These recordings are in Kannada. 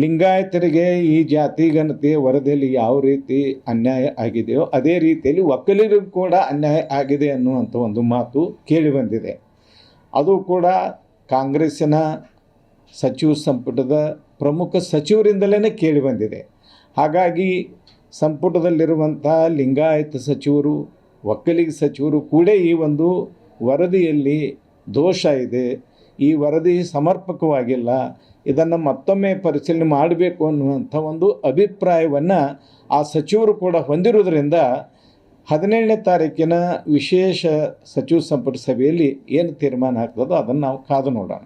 ಲಿಂಗಾಯತರಿಗೆ ಈ ಜಾತಿ ಘನತೆ ವರದಿಯಲ್ಲಿ ಯಾವ ರೀತಿ ಅನ್ಯಾಯ ಆಗಿದೆಯೋ ಅದೇ ರೀತಿಯಲ್ಲಿ ಒಕ್ಕಲಿಗರಿಗೂ ಕೂಡ ಅನ್ಯಾಯ ಆಗಿದೆ ಅನ್ನುವಂಥ ಒಂದು ಮಾತು ಕೇಳಿ ಬಂದಿದೆ. ಅದು ಕೂಡ ಕಾಂಗ್ರೆಸ್ಸಿನ ಸಚಿವ ಸಂಪುಟದ ಪ್ರಮುಖ ಸಚಿವರಿಂದಲೇ ಕೇಳಿ ಬಂದಿದೆ. ಹಾಗಾಗಿ ಸಂಪುಟದಲ್ಲಿರುವಂಥ ಲಿಂಗಾಯತ ಸಚಿವರು, ಒಕ್ಕಲಿಗ ಸಚಿವರು ಕೂಡ ಈ ಒಂದು ವರದಿಯಲ್ಲಿ ದೋಷ ಇದೆ. ಈ ವರದಿ ಸಮರ್ಪಕವಾಗಿಲ್ಲ. ಇದನ್ನು ಮತ್ತೊಮ್ಮೆ ಪರಿಶೀಲನೆ ಮಾಡಬೇಕು ಅನ್ನುವಂಥ ಒಂದು ಅಭಿಪ್ರಾಯವನ್ನು ಆ ಸಚಿವರು ಕೂಡ ಹೊಂದಿರುವುದರಿಂದ ಹದಿನೇಳನೇ ತಾರೀಕಿನ ವಿಶೇಷ ಸಚಿವ ಸಂಪುಟ ಸಭೆಯಲ್ಲಿ ಏನು ತೀರ್ಮಾನ ಆಗ್ತದೋ ಅದನ್ನು ನಾವು ಕಾದು ನೋಡೋಣ.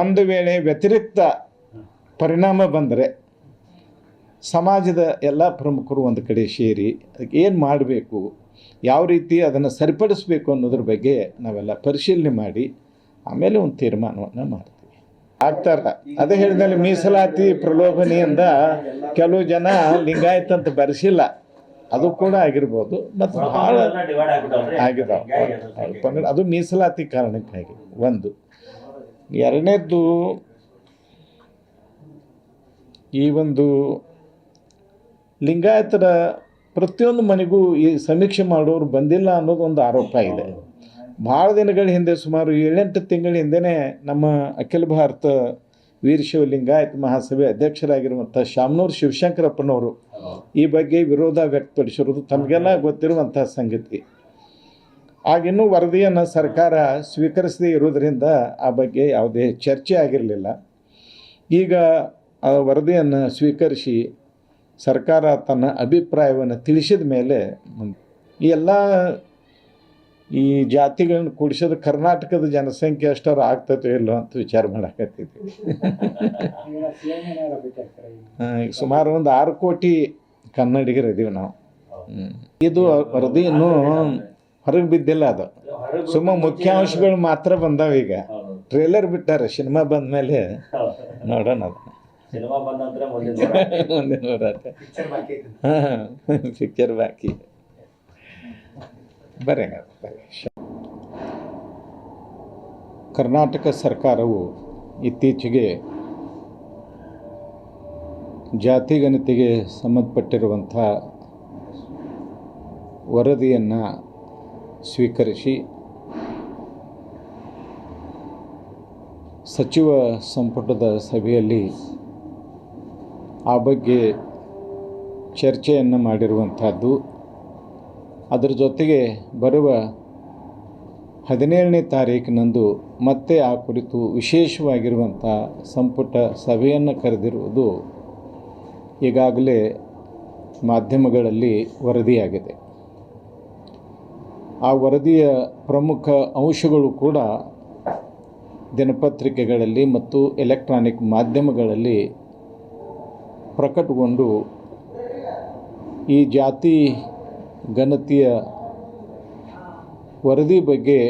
ಒಂದು ವೇಳೆ ವ್ಯತಿರಿಕ್ತ ಪರಿಣಾಮ ಬಂದರೆ ಸಮಾಜದ ಎಲ್ಲ ಪ್ರಮುಖರು ಒಂದು ಕಡೆ ಸೇರಿ ಅದಕ್ಕೆ ಏನು ಮಾಡಬೇಕು? ಯಾವ ರೀತಿ ಅದನ್ನು ಸರಿಪಡಿಸಬೇಕು ಅನ್ನೋದ್ರ ಬಗ್ಗೆ ನಾವೆಲ್ಲ ಪರಿಶೀಲನೆ ಮಾಡಿ ಆಮೇಲೆ ಒಂದು ತೀರ್ಮಾನವನ್ನು ಮಾಡ್ತೀವಿ. ಆಗ್ತಾರ ಅದೇ ಹೇಳಿದ್ಮೇಲೆ ಮೀಸಲಾತಿ ಪ್ರಲೋಭನೆಯಿಂದ ಕೆಲವು ಜನ ಲಿಂಗಾಯತ ಅಂತ ಬರೆಸಿಲ್ಲ. ಅದು ಕೂಡ ಆಗಿರ್ಬೋದು ಮತ್ತು ಭಾಳ ಆಗಿದಾವೆ. ಅದು ಮೀಸಲಾತಿ ಕಾರಣಕ್ಕಾಗಿ. ಒಂದು. ಎರಡನೇದ್ದು ಈ ಒಂದು ಲಿಂಗಾಯತರ ಪ್ರತಿಯೊಂದು ಮನೆಗೂ ಈ ಸಮೀಕ್ಷೆ ಮಾಡೋರು ಬಂದಿಲ್ಲ ಅನ್ನೋದು ಒಂದು ಆರೋಪ ಇದೆ. ಭಾಳ ದಿನಗಳ ಹಿಂದೆ ಸುಮಾರು ಏಳೆಂಟು ತಿಂಗಳ ಹಿಂದೆಯೇ ನಮ್ಮ ಅಖಿಲ ಭಾರತ ವೀರಶೈವ ಲಿಂಗಾಯತ್ ಮಹಾಸಭೆ ಅಧ್ಯಕ್ಷರಾಗಿರುವಂಥ ಶಾಮನೂರು ಶಿವಶಂಕರಪ್ಪನವರು ಈ ಬಗ್ಗೆ ವಿರೋಧ ವ್ಯಕ್ತಪಡಿಸಿರೋದು ತಮಗೆಲ್ಲ ಗೊತ್ತಿರುವಂಥ ಸಂಗತಿ. ಆಗಿನ್ನೂ ವರದಿಯನ್ನು ಸರ್ಕಾರ ಸ್ವೀಕರಿಸದೇ ಇರೋದರಿಂದ ಆ ಬಗ್ಗೆ ಯಾವುದೇ ಚರ್ಚೆ ಆಗಿರಲಿಲ್ಲ. ಈಗ ಆ ವರದಿಯನ್ನು ಸ್ವೀಕರಿಸಿ ಸರ್ಕಾರ ತನ್ನ ಅಭಿಪ್ರಾಯವನ್ನು ತಿಳಿಸಿದ ಮೇಲೆ ಎಲ್ಲ ಈ ಜಾತಿಗಳನ್ನು ಕೂಡಿಸೋದು ಕರ್ನಾಟಕದ ಜನಸಂಖ್ಯೆ ಅಷ್ಟಾರು ಆಗ್ತೈತೋ ಇಲ್ಲೋ ಅಂತ ವಿಚಾರ ಮಾಡಕತ್ತಿದ್ವಿ. ಆ, ಸುಮಾರು ಒಂದು ಆರು ಕೋಟಿ ಕನ್ನಡಿಗರು ಇದ್ದೀವಿ ನಾವು. ಇದು ವರದಿ ಇನ್ನೂ ಹೊರಗೆ ಬಿದ್ದಿಲ್ಲ ಅದು. ಸುಮ್ಮ ಮುಖ್ಯಾಂಶಗಳು ಮಾತ್ರ ಬಂದಾವ ಈಗ. ಟ್ರೇಲರ್ ಬಿಟ್ಟಾರೆ ಸಿನಿಮಾ ಬಂದ ಮೇಲೆ ನೋಡೋಣ ಅದು. ಸಿನಿಮಾ ಬಂದ ನಂತರ ಮುಂದಿನ ಹೋರಾಟ. ಹಾಂ ಪಿಕ್ಚರ್ ಬಾಕಿ ಬರ್ರಿ. ಕರ್ನಾಟಕ ಸರ್ಕಾರವು ಇತ್ತೀಚೆಗೆ ಜಾತಿ ಗಣತಿಗೆ ಸಂಬಂಧಪಟ್ಟಿರುವಂಥ ವರದಿಯನ್ನು ಸ್ವೀಕರಿಸಿ ಸಚಿವ ಸಂಪುಟದ ಸಭೆಯಲ್ಲಿ ಆ ಬಗ್ಗೆ ಚರ್ಚೆಯನ್ನು ಮಾಡಿರುವಂಥದ್ದು. ಅದರ ಜೊತೆಗೆ ಬರುವ ಹದಿನೇಳನೇ ತಾರೀಕಿನಂದು ಮತ್ತೆ ಆ ಕುರಿತು ವಿಶೇಷವಾಗಿರುವಂಥ ಸಂಪುಟ ಸಭೆಯನ್ನು ಕರೆದಿರುವುದು ಈಗಾಗಲೇ ಮಾಧ್ಯಮಗಳಲ್ಲಿ ವರದಿಯಾಗಿದೆ. ಆ ವರದಿಯ ಪ್ರಮುಖ ಅಂಶಗಳು ಕೂಡ ದಿನಪತ್ರಿಕೆಗಳಲ್ಲಿ ಮತ್ತು ಎಲೆಕ್ಟ್ರಾನಿಕ್ ಮಾಧ್ಯಮಗಳಲ್ಲಿ ಪ್ರಕಟಗೊಂಡು ಈ ಜಾತಿ ಗಣತಿಯ ವರದಿ ಬಗ್ಗೆ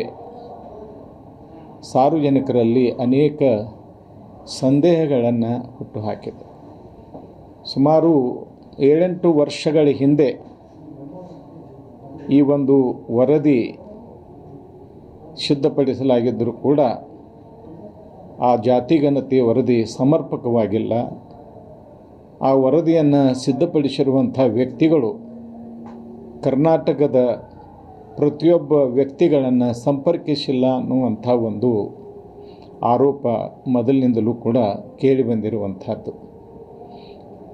ಸಾರ್ವಜನಿಕರಲ್ಲಿ ಅನೇಕ ಸಂದೇಹಗಳನ್ನು ಹುಟ್ಟುಹಾಕಿದೆ. ಸುಮಾರು ಏಳೆಂಟು ವರ್ಷಗಳ ಹಿಂದೆ ಈ ಒಂದು ವರದಿ ಸಿದ್ಧಪಡಿಸಲಾಗಿದ್ದರೂ ಕೂಡ ಆ ಜಾತಿ ಗಣತಿ ವರದಿ ಸಮರ್ಪಕವಾಗಿಲ್ಲ. ಆ ವರದಿಯನ್ನು ಸಿದ್ಧಪಡಿಸಿರುವಂಥ ವ್ಯಕ್ತಿಗಳು ಕರ್ನಾಟಕದ ಪ್ರತಿಯೊಬ್ಬ ವ್ಯಕ್ತಿಗಳನ್ನು ಸಂಪರ್ಕಿಸಿಲ್ಲ ಅನ್ನುವಂಥ ಒಂದು ಆರೋಪ ಮೊದಲಿನಿಂದಲೂ ಕೂಡ ಕೇಳಿಬಂದಿರುವಂಥದ್ದು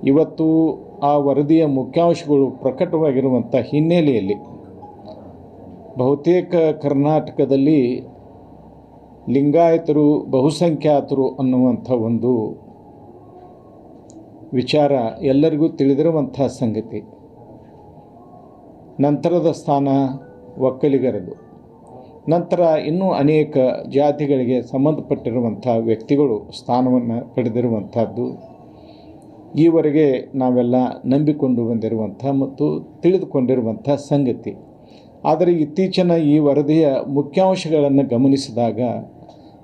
ಇವತ್ತು ಆ ವರದಿಯ ಮುಖ್ಯಾಂಶಗಳು ಪ್ರಕಟವಾಗಿರುವಂಥ ಹಿನ್ನೆಲೆಯಲ್ಲಿ ಬಹುತೇಕ ಕರ್ನಾಟಕದಲ್ಲಿ ಲಿಂಗಾಯತರು ಬಹುಸಂಖ್ಯಾತರು ಅನ್ನುವಂಥ ಒಂದು ವಿಚಾರ ಎಲ್ಲರಿಗೂ ತಿಳಿದಿರುವಂಥ ಸಂಗತಿ. ನಂತರದ ಸ್ಥಾನ ಒಕ್ಕಲಿಗರದು. ನಂತರ ಇನ್ನೂ ಅನೇಕ ಜಾತಿಗಳಿಗೆ ಸಂಬಂಧಪಟ್ಟಿರುವಂಥ ವ್ಯಕ್ತಿಗಳು ಸ್ಥಾನವನ್ನು ಪಡೆದಿರುವಂಥದ್ದು. ಈವರೆಗೆ ನಾವೆಲ್ಲ ನಂಬಿಕೊಂಡು ಬಂದಿರುವಂಥ ಮತ್ತು ತಿಳಿದುಕೊಂಡಿರುವಂಥ ಸಂಗತಿ. ಆದರೆ ಇತ್ತೀಚಿನ ಈ ವರದಿಯ ಮುಖ್ಯಾಂಶಗಳನ್ನು ಗಮನಿಸಿದಾಗ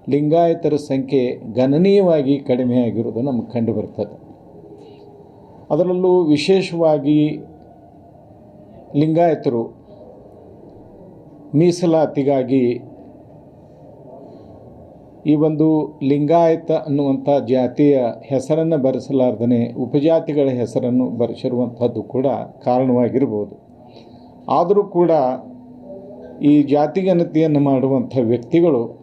ಲಿಂಗಾಯತರ ಸಂಖ್ಯೆ ಗಣನೀಯವಾಗಿ ಕಡಿಮೆಯಾಗಿರುವುದು ನಮಗೆ ಕಂಡುಬರ್ತದೆ. ಅದರಲ್ಲೂ ವಿಶೇಷವಾಗಿ ಲಿಂಗಾಯತರು ಮೀಸಲಾತಿಗಾಗಿ ಈ ಒಂದು ಲಿಂಗಾಯತ ಅನ್ನುವಂಥ ಜಾತಿಯ ಹೆಸರನ್ನು ಬರೆಸಲಾರ್ದೇ ಉಪಜಾತಿಗಳ ಹೆಸರನ್ನು ಬರೆಸಿರುವಂಥದ್ದು ಕೂಡ ಕಾರಣವಾಗಿರ್ಬೋದು. ಆದರೂ ಕೂಡ ಈ ಜಾತಿಗಣತಿಯನ್ನು ಮಾಡುವಂಥ ವ್ಯಕ್ತಿಗಳು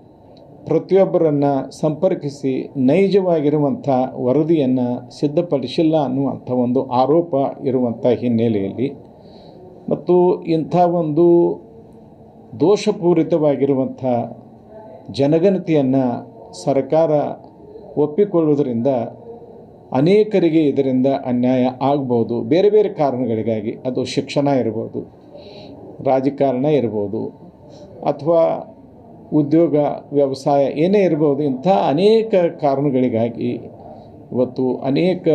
ಪ್ರತಿಯೊಬ್ಬರನ್ನು ಸಂಪರ್ಕಿಸಿ ನೈಜವಾಗಿರುವಂಥ ವರದಿಯನ್ನು ಸಿದ್ಧಪಡಿಸಿಲ್ಲ ಅನ್ನುವಂಥ ಒಂದು ಆರೋಪ ಇರುವಂಥ ಹಿನ್ನೆಲೆಯಲ್ಲಿ. ಮತ್ತು ಇಂಥ ಒಂದು ದೋಷಪೂರಿತವಾಗಿರುವಂಥ ಜನಗಣತಿಯನ್ನು ಸರ್ಕಾರ ಒಪ್ಪಿಕೊಳ್ಳುವುದರಿಂದ ಅನೇಕರಿಗೆ ಇದರಿಂದ ಅನ್ಯಾಯ ಆಗ್ಬೋದು. ಬೇರೆ ಬೇರೆ ಕಾರಣಗಳಿಗಾಗಿ ಅದು ಶಿಕ್ಷಣ ಇರ್ಬೋದು, ರಾಜಕಾರಣ ಇರ್ಬೋದು, ಅಥವಾ ಉದ್ಯೋಗ, ವ್ಯವಸಾಯ ಏನೇ ಇರ್ಬೋದು ಇಂಥ ಅನೇಕ ಕಾರಣಗಳಿಗಾಗಿ ಇವತ್ತು ಅನೇಕ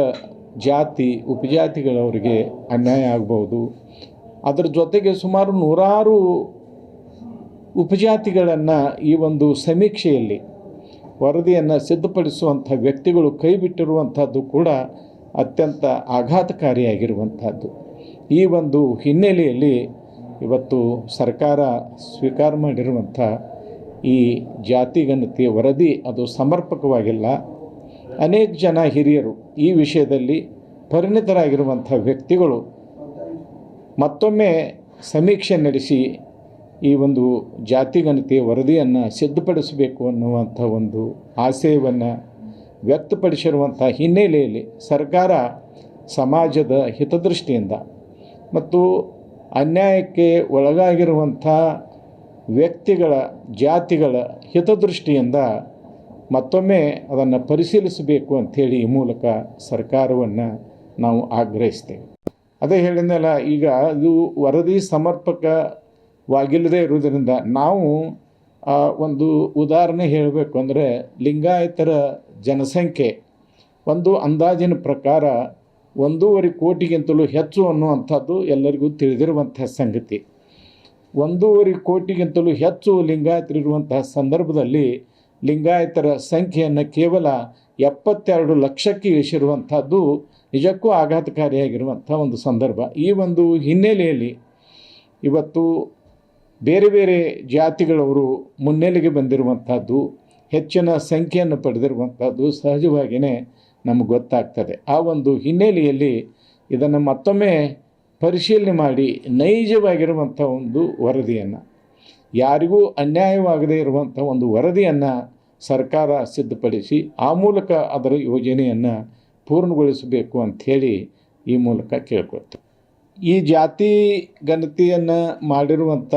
ಜಾತಿ, ಉಪಜಾತಿಗಳವರಿಗೆ ಅನ್ಯಾಯ ಆಗ್ಬೋದು. ಅದರ ಜೊತೆಗೆ ಸುಮಾರು ನೂರಾರು ಉಪಜಾತಿಗಳನ್ನು ಈ ಒಂದು ಸಮೀಕ್ಷೆಯಲ್ಲಿ, ವರದಿಯನ್ನು ಸಿದ್ಧಪಡಿಸುವಂಥ ವ್ಯಕ್ತಿಗಳು ಕೈ ಬಿಟ್ಟಿರುವಂಥದ್ದು ಕೂಡ ಅತ್ಯಂತ ಆಘಾತಕಾರಿಯಾಗಿರುವಂಥದ್ದು. ಈ ಒಂದು ಹಿನ್ನೆಲೆಯಲ್ಲಿ ಇವತ್ತು ಸರ್ಕಾರ ಸ್ವೀಕಾರ ಮಾಡಿರುವಂಥ ಈ ಜಾತಿಗಣತಿಯ ವರದಿ ಅದು ಸಮರ್ಪಕವಾಗಿಲ್ಲ. ಅನೇಕ ಜನ ಹಿರಿಯರು ಈ ವಿಷಯದಲ್ಲಿ ಪರಿಣಿತರಾಗಿರುವಂಥ ವ್ಯಕ್ತಿಗಳು ಮತ್ತೊಮ್ಮೆ ಸಮೀಕ್ಷೆ ನಡೆಸಿ ಈ ಒಂದು ಜಾತಿಗಣತಿಯ ವರದಿಯನ್ನು ಸಿದ್ಧಪಡಿಸಬೇಕು ಅನ್ನುವಂಥ ಒಂದು ಆಶಯವನ್ನು ವ್ಯಕ್ತಪಡಿಸಿರುವಂಥ ಹಿನ್ನೆಲೆಯಲ್ಲಿ ಸರ್ಕಾರ ಸಮಾಜದ ಹಿತದೃಷ್ಟಿಯಿಂದ ಮತ್ತು ಅನ್ಯಾಯಕ್ಕೆ ಒಳಗಾಗಿರುವಂಥ ವ್ಯಕ್ತಿಗಳ, ಜಾತಿಗಳ ಹಿತದೃಷ್ಟಿಯಿಂದ ಮತ್ತೊಮ್ಮೆ ಅದನ್ನು ಪರಿಶೀಲಿಸಬೇಕು ಅಂಥೇಳಿ ಈ ಮೂಲಕ ಸರ್ಕಾರವನ್ನು ನಾವು ಆಗ್ರಹಿಸ್ತೇವೆ. ಅದೇ ಹೇಳಿದ್ನಲ್ಲ, ಈಗ ಇದು ವರದಿ ಸಮರ್ಪಕವಾಗಿಲ್ಲದೆ ಇರುವುದರಿಂದ ನಾವು ಒಂದು ಉದಾಹರಣೆ ಹೇಳಬೇಕು ಅಂದರೆ ಲಿಂಗಾಯತರ ಜನಸಂಖ್ಯೆ. ಒಂದು ಅಂದಾಜಿನ ಪ್ರಕಾರ ಒಂದೂವರೆ ಕೋಟಿಗಿಂತಲೂ ಹೆಚ್ಚು ಅನ್ನುವಂಥದ್ದು ಎಲ್ಲರಿಗೂ ತಿಳಿದಿರುವಂಥ ಸಂಗತಿ. ಒಂದೂವರೆ ಕೋಟಿಗಿಂತಲೂ ಹೆಚ್ಚು ಲಿಂಗಾಯತರಿರುವಂತಹ ಸಂದರ್ಭದಲ್ಲಿ ಲಿಂಗಾಯತರ ಸಂಖ್ಯೆಯನ್ನು ಕೇವಲ ಎಪ್ಪತ್ತೆರಡು ಲಕ್ಷಕ್ಕೆ ಇಳಿಸಿರುವಂಥದ್ದು ನಿಜಕ್ಕೂ ಆಘಾತಕಾರಿಯಾಗಿರುವಂಥ ಒಂದು ಸಂದರ್ಭ. ಈ ಒಂದು ಹಿನ್ನೆಲೆಯಲ್ಲಿ ಇವತ್ತು ಬೇರೆ ಬೇರೆ ಜಾತಿಗಳವರು ಮುನ್ನೆಲೆಗೆ ಬಂದಿರುವಂಥದ್ದು ಹೆಚ್ಚಿನ ಸಂಖ್ಯೆಯನ್ನು ಪಡೆದಿರುವಂಥದ್ದು ಸಹಜವಾಗಿಯೇ ನಮಗೆ ಗೊತ್ತಾಗ್ತದೆ. ಆ ಒಂದು ಹಿನ್ನೆಲೆಯಲ್ಲಿ ಇದನ್ನು ಮತ್ತೊಮ್ಮೆ ಪರಿಶೀಲನೆ ಮಾಡಿ ನೈಜವಾಗಿರುವಂಥ ಒಂದು ವರದಿಯನ್ನು. ಯಾರಿಗೂ ಅನ್ಯಾಯವಾಗದೇ ಇರುವಂಥ ಒಂದು ವರದಿಯನ್ನು ಸರ್ಕಾರ ಸಿದ್ಧಪಡಿಸಿ ಆ ಮೂಲಕ ಅದರ ಯೋಜನೆಯನ್ನು ಪೂರ್ಣಗೊಳಿಸಬೇಕು ಅಂಥೇಳಿ ಈ ಮೂಲಕ ಕೇಳ್ಕೊಳ್ತು ಈ ಜಾತಿ ಗಣತಿಯನ್ನು ಮಾಡಿರುವಂಥ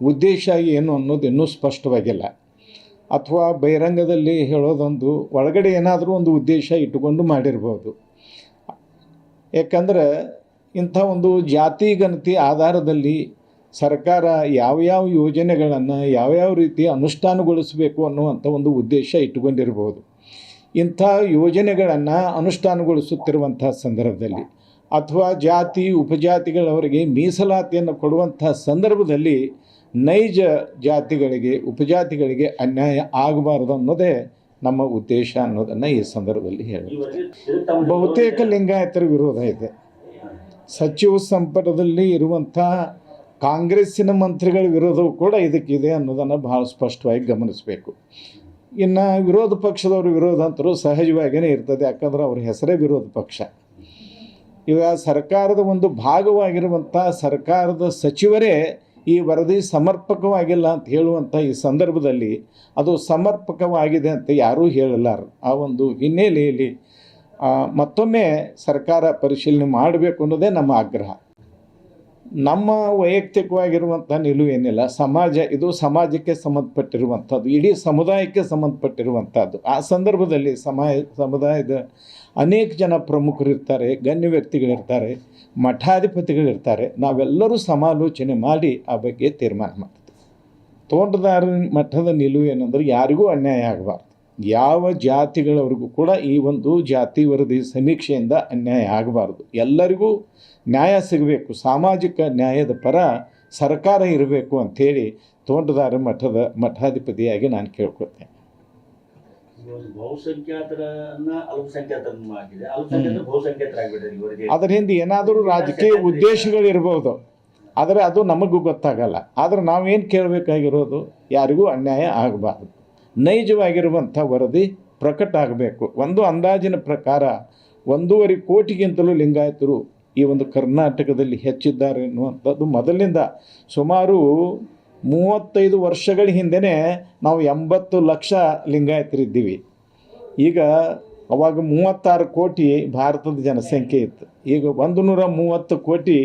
ಉದ್ದೇಶ ಏನು ಅನ್ನೋದು ಇನ್ನೂ ಸ್ಪಷ್ಟವಾಗಿಲ್ಲ. ಅಥವಾ ಬಹಿರಂಗದಲ್ಲಿ ಹೇಳೋದೊಂದು ಒಳಗಡೆ ಏನಾದರೂ ಒಂದು ಉದ್ದೇಶ ಇಟ್ಟುಕೊಂಡು ಮಾಡಿರ್ಬೋದು. ಯಾಕಂದ್ರೆ ಇಂಥ ಒಂದು ಜಾತಿ ಗಣತಿ ಆಧಾರದಲ್ಲಿ ಸರ್ಕಾರ ಯಾವ್ಯಾವ ಯೋಜನೆಗಳನ್ನು ಯಾವ್ಯಾವ ರೀತಿ ಅನುಷ್ಠಾನಗೊಳಿಸಬೇಕು ಅನ್ನುವಂಥ ಒಂದು ಉದ್ದೇಶ ಇಟ್ಟುಕೊಂಡಿರಬಹುದು ಇಂಥ ಯೋಜನೆಗಳನ್ನು ಅನುಷ್ಠಾನಗೊಳಿಸುತ್ತಿರುವಂಥ ಸಂದರ್ಭದಲ್ಲಿ ಅಥವಾ ಜಾತಿ, ಉಪಜಾತಿಗಳವರಿಗೆ ಮೀಸಲಾತಿಯನ್ನು ಕೊಡುವಂಥ ಸಂದರ್ಭದಲ್ಲಿ ನೈಜ ಜಾತಿಗಳಿಗೆ, ಉಪಜಾತಿಗಳಿಗೆ ಅನ್ಯಾಯ ಆಗಬಾರದು ಅನ್ನೋದೇ ನಮ್ಮ ಉದ್ದೇಶ ಅನ್ನೋದನ್ನು ಈ ಸಂದರ್ಭದಲ್ಲಿ ಹೇಳಿ ಬಹುತೇಕ ಲಿಂಗಾಯತರ ವಿರೋಧ ಇದೆ. ಸಚಿವ ಸಂಪುಟದಲ್ಲಿ ಇರುವಂಥ ಕಾಂಗ್ರೆಸ್ಸಿನ ಮಂತ್ರಿಗಳ ವಿರೋಧವೂ ಕೂಡ ಇದಕ್ಕಿದೆ ಅನ್ನೋದನ್ನು ಭಾಳ ಸ್ಪಷ್ಟವಾಗಿ ಗಮನಿಸಬೇಕು. ಇನ್ನು ವಿರೋಧ ಪಕ್ಷದವ್ರ ವಿರೋಧ ಅಂತರೂ ಸಹಜವಾಗಿಯೇ ಇರ್ತದೆ, ಯಾಕಂದ್ರೆ ಅವ್ರ ಹೆಸರೇ ವಿರೋಧ ಪಕ್ಷ. ಈಗ ಸರ್ಕಾರದ ಒಂದು ಭಾಗವಾಗಿರುವಂಥ ಸರ್ಕಾರದ ಸಚಿವರೇ ಈ ವರದಿ ಸಮರ್ಪಕವಾಗಿಲ್ಲ ಅಂತ ಹೇಳುವಂಥ ಈ ಸಂದರ್ಭದಲ್ಲಿ ಅದು ಸಮರ್ಪಕವಾಗಿದೆ ಅಂತ ಯಾರೂ ಹೇಳಲಾರ ಆ ಒಂದು ಹಿನ್ನೆಲೆಯಲ್ಲಿ ಮತ್ತೊಮ್ಮೆ ಸರ್ಕಾರ ಪರಿಶೀಲನೆ ಮಾಡಬೇಕು ಅನ್ನೋದೇ ನಮ್ಮ ಆಗ್ರಹ. ನಮ್ಮ ವೈಯಕ್ತಿಕವಾಗಿರುವಂಥ ನಿಲುವು ಏನಿಲ್ಲ, ಸಮಾಜ, ಇದು ಸಮಾಜಕ್ಕೆ ಸಂಬಂಧಪಟ್ಟಿರುವಂಥದ್ದು, ಇಡೀ ಸಮುದಾಯಕ್ಕೆ ಸಂಬಂಧಪಟ್ಟಿರುವಂಥದ್ದು. ಆ ಸಂದರ್ಭದಲ್ಲಿ ಸಮಾಯ ಸಮುದಾಯದ ಅನೇಕ ಜನ ಪ್ರಮುಖರಿರ್ತಾರೆ ಗಣ್ಯ ವ್ಯಕ್ತಿಗಳಿರ್ತಾರೆ ಮಠಾಧಿಪತಿಗಳಿರ್ತಾರೆ. ನಾವೆಲ್ಲರೂ ಸಮಾಲೋಚನೆ ಮಾಡಿ ಆ ಬಗ್ಗೆ ತೀರ್ಮಾನ ಮಾಡ್ತೀವಿ. ತೋಟದಾರ ಮಠದ ನಿಲುವು ಏನಂದ್ರೆ ಯಾರಿಗೂ ಅನ್ಯಾಯ ಆಗಬಾರ್ದು. ಯಾವ ಜಾತಿಗಳವರೆಗೂ ಕೂಡ ಈ ಒಂದು ಜಾತಿ ವರದಿ ಸಮೀಕ್ಷೆಯಿಂದ ಅನ್ಯಾಯ ಆಗಬಾರ್ದು. ಎಲ್ಲರಿಗೂ ನ್ಯಾಯ ಸಿಗಬೇಕು. ಸಾಮಾಜಿಕ ನ್ಯಾಯದ ಪರ ಸರ್ಕಾರ ಇರಬೇಕು ಅಂಥೇಳಿ ತೋಂಟದಾರ ಮಠದ ಮಠಾಧಿಪತಿಯಾಗಿ ನಾನು ಕೇಳ್ಕೊತೇನೆ ಅದರ ಹಿಂದೆ ಏನಾದರೂ ರಾಜಕೀಯ ಉದ್ದೇಶಗಳಿರ್ಬೋದು. ಆದರೆ ಅದು ನಮಗೂ ಗೊತ್ತಾಗಲ್ಲ. ಆದರೆ ನಾವೇನು ಕೇಳಬೇಕಾಗಿರೋದು? ಯಾರಿಗೂ ಅನ್ಯಾಯ ಆಗಬಾರ್ದು. ನೈಜವಾಗಿರುವಂಥ ವರದಿ ಪ್ರಕಟ ಆಗಬೇಕು. ಒಂದು ಅಂದಾಜಿನ ಪ್ರಕಾರ ಒಂದೂವರೆ ಕೋಟಿಗಿಂತಲೂ ಲಿಂಗಾಯತರು ಈ ಒಂದು ಕರ್ನಾಟಕದಲ್ಲಿ ಹೆಚ್ಚಿದ್ದಾರೆ ಎನ್ನುವಂಥದ್ದು ಮೊದಲಿನಿಂದ. ಸುಮಾರು ಮೂವತ್ತೈದು ವರ್ಷಗಳ ಹಿಂದೆಯೇ ನಾವು ಎಂಬತ್ತು ಲಕ್ಷ ಲಿಂಗಾಯತರಿದ್ದೀವಿ. ಈಗ ಅವಾಗ ಮೂವತ್ತಾರು ಕೋಟಿ ಭಾರತದ ಜನಸಂಖ್ಯೆ ಇತ್ತು. ಈಗ ಒಂದು ನೂರ ಮೂವತ್ತು ಕೋಟಿ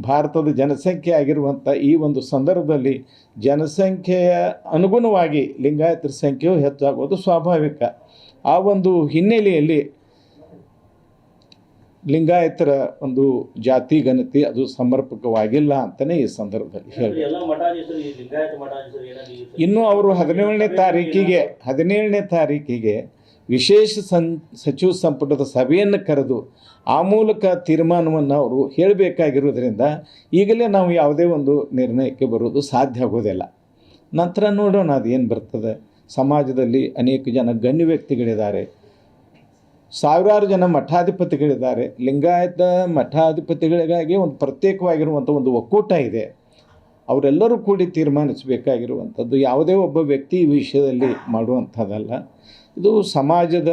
ಭಾರತದ ಜನಸಂಖ್ಯೆ ಆಗಿರುವಂಥ ಈ ಒಂದು ಸಂದರ್ಭದಲ್ಲಿ ಜನಸಂಖ್ಯೆಯ ಅನುಗುಣವಾಗಿ ಲಿಂಗಾಯತರ ಸಂಖ್ಯೆಯು ಹೆಚ್ಚಾಗೋದು ಸ್ವಾಭಾವಿಕ. ಆ ಒಂದು ಹಿನ್ನೆಲೆಯಲ್ಲಿ ಲಿಂಗಾಯತರ ಒಂದು ಜಾತಿ ಗಣತಿ ಅದು ಸಮರ್ಪಕವಾಗಿಲ್ಲ ಅಂತಲೇ ಈ ಸಂದರ್ಭದಲ್ಲಿ ಹೇಳಿ ಇನ್ನು ಅವರು ಹದಿನೇಳನೇ ತಾರೀಕಿಗೆ ಹದಿನೇಳನೇ ತಾರೀಕಿಗೆ ವಿಶೇಷ ಸಂ, ಸಚಿವ ಸಂಪುಟದ ಸಭೆಯನ್ನು ಕರೆದು ಆ ಮೂಲಕ ತೀರ್ಮಾನವನ್ನು ಅವರು ಹೇಳಬೇಕಾಗಿರೋದ್ರಿಂದ ಈಗಲೇ ನಾವು ಯಾವುದೇ ಒಂದು ನಿರ್ಣಯಕ್ಕೆ ಬರೋದು ಸಾಧ್ಯ ಆಗೋದಿಲ್ಲ. ನಂತರ ನೋಡೋಣ ಅದು ಬರ್ತದೆ. ಸಮಾಜದಲ್ಲಿ ಅನೇಕ ಜನ ಗಣ್ಯ ವ್ಯಕ್ತಿಗಳಿದ್ದಾರೆ. ಸಾವಿರಾರು ಜನ ಮಠಾಧಿಪತಿಗಳಿದ್ದಾರೆ. ಲಿಂಗಾಯತ ಮಠಾಧಿಪತಿಗಳಿಗಾಗಿ ಒಂದು ಪ್ರತ್ಯೇಕವಾಗಿರುವಂಥ ಒಂದು ಒಕ್ಕೂಟ ಇದೆ. ಅವರೆಲ್ಲರೂ ಕೂಡಿ ತೀರ್ಮಾನಿಸಬೇಕಾಗಿರುವಂಥದ್ದು ಯಾವುದೇ ಒಬ್ಬ ವ್ಯಕ್ತಿ ಈ ವಿಷಯದಲ್ಲಿ ಮಾಡುವಂಥದ್ದಲ್ಲ. ಇದು ಸಮಾಜದ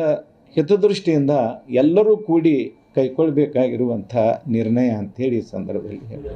ಹಿತದೃಷ್ಟಿಯಿಂದ ಎಲ್ಲರೂ ಕೂಡಿ ಕೈಕೊಳ್ಬೇಕಾಗಿರುವಂಥ ನಿರ್ಣಯ ಅಂಥೇಳಿ ಈ ಸಂದರ್ಭದಲ್ಲಿ ಹೇಳಿ